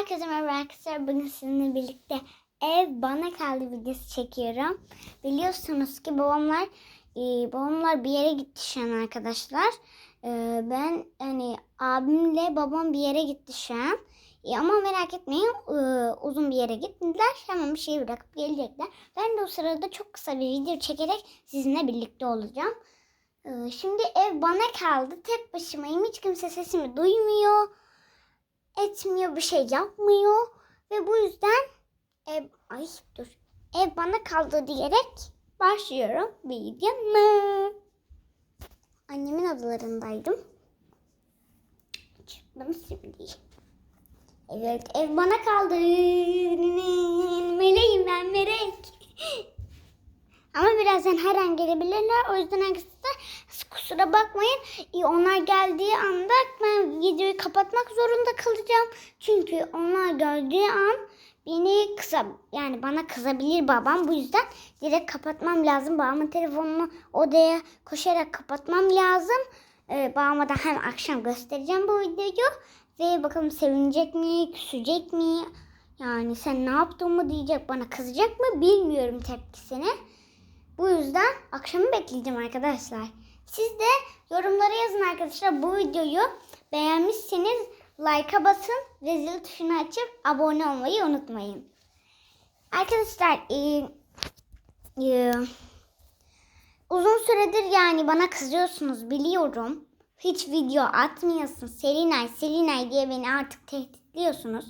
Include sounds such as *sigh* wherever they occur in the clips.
Herkese merhaba arkadaşlar. Bugün sizinle birlikte ev bana kaldı videosu çekiyorum. Biliyorsunuz ki babamlar e, babamlar bir yere gitti şu an arkadaşlar. E, ben hani abimle babam bir yere gitti şu an. E, ama merak etmeyin e, uzun bir yere gittiler. Hemen bir şeyi bırakıp gelecekler. Ben de o sırada çok kısa bir video çekerek sizinle birlikte olacağım. E, şimdi ev bana kaldı. Tek başımayım. Hiç kimse sesimi duymuyor etmiyor, bir şey yapmıyor ve bu yüzden ev ay dur. Ev bana kaldı diyerek başlıyorum videomu. Annemin odalarındaydım. Çıktım şimdi. Evet ev bana kaldı. Meleğim ben melek. Ama birazdan her an gelebilirler. O yüzden arkadaşlar kusura bakmayın. Ee, Onlar geldiği anda ben videoyu kapatmak zorunda kalacağım. Çünkü onlar geldiği an beni kısa yani bana kızabilir babam. Bu yüzden direkt kapatmam lazım. Babamın telefonunu odaya koşarak kapatmam lazım. Ee, babama da hem akşam göstereceğim bu videoyu. Ve bakalım sevinecek mi, küsecek mi? Yani sen ne yaptın mı diyecek bana kızacak mı bilmiyorum tepkisini. Bu yüzden akşamı bekleyeceğim arkadaşlar. Siz de yorumlara yazın arkadaşlar bu videoyu beğenmişseniz like'a basın ve zil tuşunu açıp abone olmayı unutmayın. Arkadaşlar e, e, uzun süredir yani bana kızıyorsunuz biliyorum. Hiç video atmıyorsun. Selinay Selinay diye beni artık tehditliyorsunuz.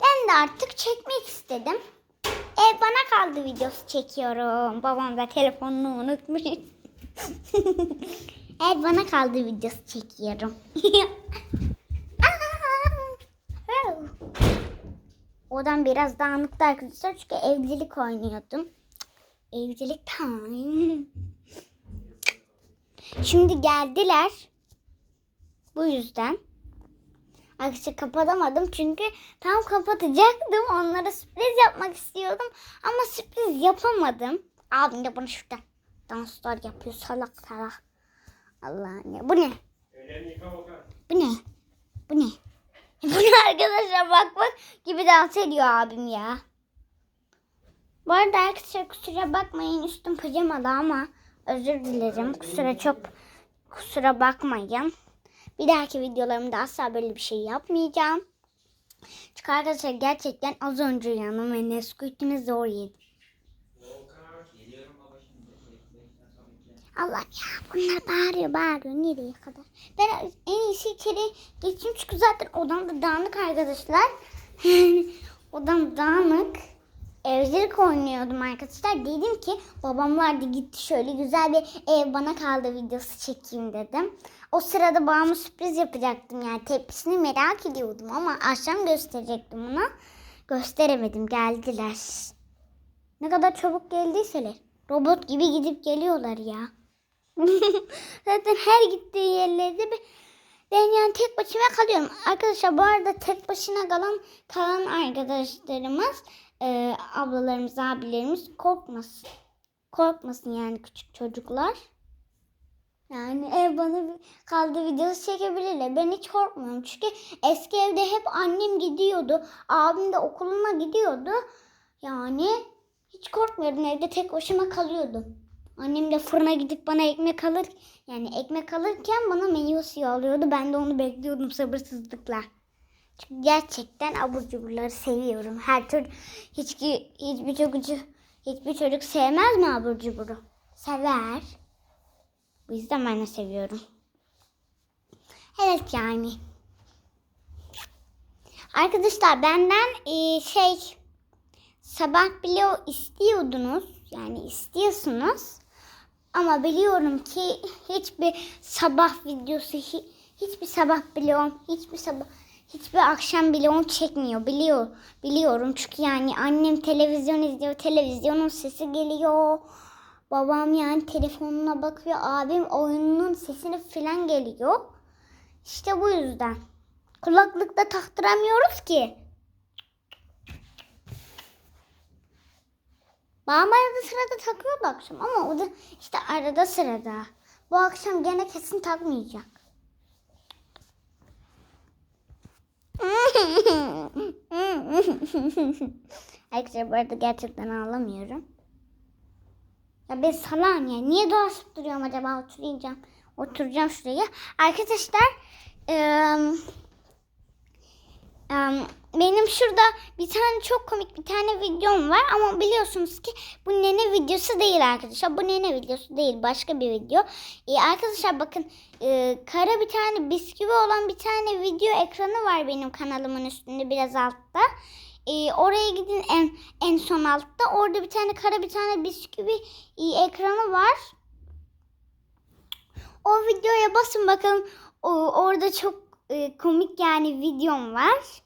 Ben de artık çekmek istedim. Ev bana kaldı videosu çekiyorum. Babam da telefonunu unutmuş. *laughs* *laughs* Ev bana kaldı videosu çekiyorum. *laughs* Odan biraz dağınıktı arkadaşlar çünkü evlilik oynuyordum. Evlilik time. Şimdi geldiler. Bu yüzden. Arkadaşlar kapatamadım çünkü tam kapatacaktım. Onlara sürpriz yapmak istiyordum. Ama sürpriz yapamadım. Abim de bana şurada danslar yapıyor salak salak. Allah'ım ya. Bu ne? Bu ne? Bu ne? Bu ne arkadaşlar bak bak gibi dans ediyor abim ya. Bu arada arkadaşlar kusura bakmayın üstüm pijamalı ama özür dilerim. Kusura çok kusura bakmayın. Bir dahaki videolarımda asla böyle bir şey yapmayacağım. Çünkü arkadaşlar gerçekten az önce yanım ve Nesquik'imi zor yedim. Allah ya bunlar bağırıyor bağırıyor nereye kadar. Ben en iyisi içeri geçeyim çünkü zaten odam da dağınık arkadaşlar. Odam dağınık. Evcilik oynuyordum arkadaşlar. Dedim ki babam vardı gitti şöyle güzel bir ev bana kaldı videosu çekeyim dedim. O sırada babama sürpriz yapacaktım yani tepkisini merak ediyordum ama akşam gösterecektim ona. Gösteremedim geldiler. Ne kadar çabuk geldiyseler. Robot gibi gidip geliyorlar ya. *laughs* Zaten her gittiği yerlerde ben yani tek başıma kalıyorum. Arkadaşlar bu arada tek başına kalan kalan arkadaşlarımız, e, ablalarımız, abilerimiz korkmasın. Korkmasın yani küçük çocuklar. Yani ev bana kaldı videosu çekebilirler. Ben hiç korkmuyorum. Çünkü eski evde hep annem gidiyordu. Abim de okuluna gidiyordu. Yani hiç korkmuyordum. Evde tek başıma kalıyordum. Annem de fırına gidip bana ekmek alır. Yani ekmek alırken bana meyve suyu alıyordu. Ben de onu bekliyordum sabırsızlıkla. Çünkü gerçekten abur cuburları seviyorum. Her tür hiç hiçbir çocuk hiçbir çocuk sevmez mi abur cuburu? Sever. Bu yüzden ben de seviyorum. Evet yani. Arkadaşlar benden e, şey sabah bile istiyordunuz. Yani istiyorsunuz. Ama biliyorum ki hiçbir sabah videosu hi- hiçbir sabah bloğum hiçbir sabah hiçbir akşam bloğum çekmiyor biliyor biliyorum. Çünkü yani annem televizyon izliyor televizyonun sesi geliyor. Babam yani telefonuna bakıyor abim oyunun sesini falan geliyor. İşte bu yüzden. Kulaklıkta taktıramıyoruz ki Babam arada sırada takıyordu akşam ama o da işte arada sırada. Bu akşam gene kesin takmayacak. *laughs* Arkadaşlar bu arada gerçekten ağlamıyorum. Ya ben salam ya. Niye dolaşıp duruyorum acaba? Oturacağım. Oturacağım şuraya. Arkadaşlar eee, benim şurada bir tane çok komik bir tane videom var ama biliyorsunuz ki bu nene videosu değil arkadaşlar. Bu nene videosu değil başka bir video. Ee, arkadaşlar bakın e, kara bir tane bisküvi olan bir tane video ekranı var benim kanalımın üstünde biraz altta. Ee, oraya gidin en en son altta. Orada bir tane kara bir tane bisküvi e, ekranı var. O videoya basın bakalım. O, orada çok e, komik yani videom var.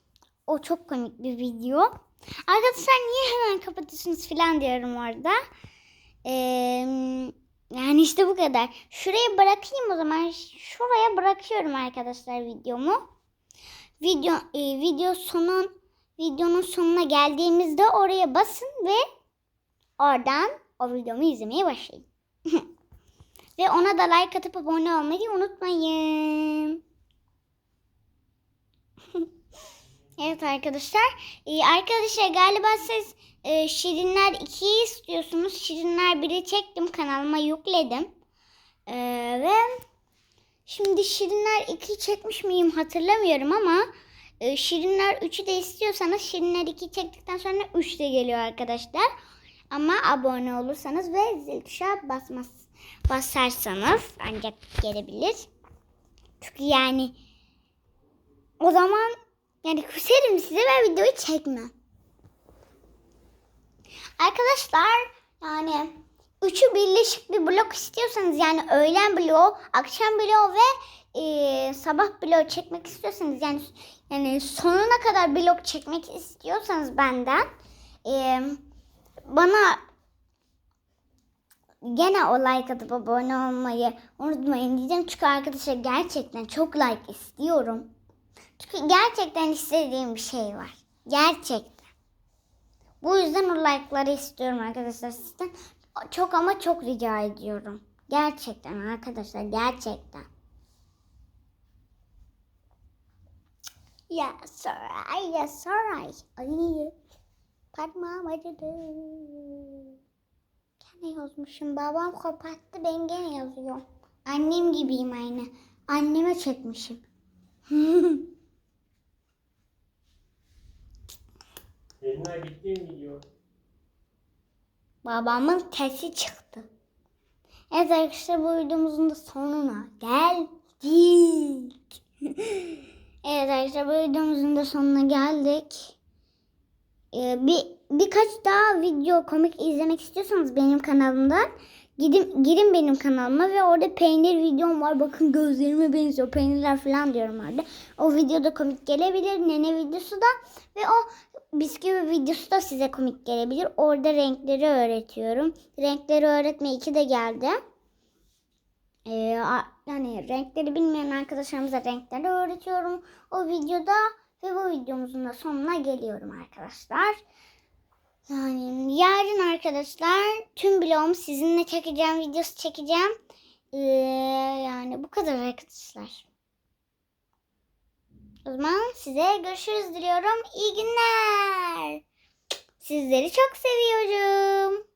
O çok komik bir video. Arkadaşlar niye hemen kapatıyorsunuz falan diyorum orada. Ee, yani işte bu kadar. Şuraya bırakayım o zaman. Şuraya bırakıyorum arkadaşlar videomu. Video e, video sonun videonun sonuna geldiğimizde oraya basın ve oradan o videomu izlemeye başlayın. *laughs* ve ona da like atıp abone olmayı unutmayın. Evet arkadaşlar. Ee, arkadaşlar galiba siz e, Şirinler 2'yi istiyorsunuz. Şirinler 1'i çektim kanalıma yükledim. Ee, ve şimdi Şirinler 2'yi çekmiş miyim hatırlamıyorum ama e, Şirinler 3'ü de istiyorsanız Şirinler 2'yi çektikten sonra 3 de geliyor arkadaşlar. Ama abone olursanız ve zil tuşa basmaz, basarsanız ancak gelebilir. Çünkü yani o zaman yani küserim size ve videoyu çekmem. Arkadaşlar yani üçü birleşik bir blok istiyorsanız yani öğlen bloğu, akşam bloğu ve e, sabah bloğu çekmek istiyorsanız yani yani sonuna kadar blok çekmek istiyorsanız benden e, bana gene o like atıp abone olmayı unutmayın diyeceğim. Çünkü arkadaşlar gerçekten çok like istiyorum. Çünkü gerçekten istediğim bir şey var. Gerçekten. Bu yüzden o like'ları istiyorum arkadaşlar sizden. Çok ama çok rica ediyorum. Gerçekten arkadaşlar gerçekten. Ya soray ya soray. Ay parmağım acıdı. Gene yazmışım. Babam koparttı ben gene yazıyorum. Annem gibiyim aynı. Anneme çekmişim. *laughs* Yayınlar bitti mi video? Babamın tesi çıktı. Evet arkadaşlar bu videomuzun da sonuna geldik. *laughs* evet arkadaşlar bu videomuzun da sonuna geldik. Ee, bir birkaç daha video komik izlemek istiyorsanız benim kanalımdan gidin girin benim kanalıma ve orada peynir videom var. Bakın gözlerime benziyor. Peynirler falan diyorum orada. O videoda komik gelebilir. Nene videosu da ve o bisküvi videosu da size komik gelebilir. Orada renkleri öğretiyorum. Renkleri öğretme iki de geldi. Ee, yani renkleri bilmeyen arkadaşlarımıza renkleri öğretiyorum. O videoda ve bu videomuzun da sonuna geliyorum arkadaşlar. Yani yarın arkadaşlar tüm bloğumu sizinle çekeceğim, videosu çekeceğim. Ee, yani bu kadar arkadaşlar. O zaman size görüşürüz diliyorum. İyi günler. Sizleri çok seviyorum.